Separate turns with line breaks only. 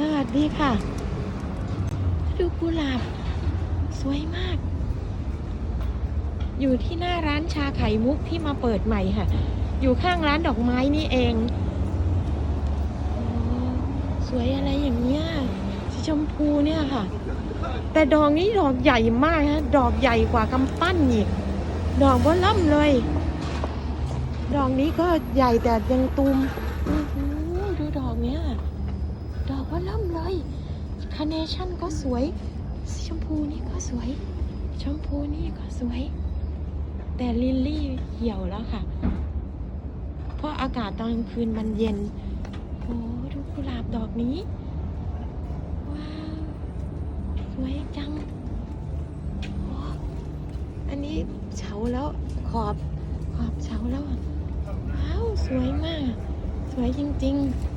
สวัสดีค่ะ ดูกุหลาบ สวยมาก อยู่ที่หน้าร้านชาไข่มุกที่มาเปิดใหม่ค่ะ อยู่ข้างร้านดอกไม้นี่เอง สวยอะไรอย่างเงี้ยสีชมพูเนี่ยค่ะ แต่ดอกนี้ดอกใหญ่มากฮะดอกใหญ่กว่ากำปั้นอีก ดอกบ้อล่ำเลย ดอกนี้ก็ใหญ่แต่ยังตูมโอ้โหดูดอกเนี้ย ดอกว่าล่ำ เลยคาเนชั่นก็สวย สีชมพูนี่ก็สวย ชมพูนี่ก็สวย แต่ลิลลี่เหี่ยวแล้วค่ะ เพราะอากาศตอนกลางคืนมันเย็น โอ้ดูกุหลาบดอกนี้ ว้าว สวยจัง อันนี้เฉาแล้วขอบขอบเฉาแล้วว้าว สวยมาก สวยจริง ๆ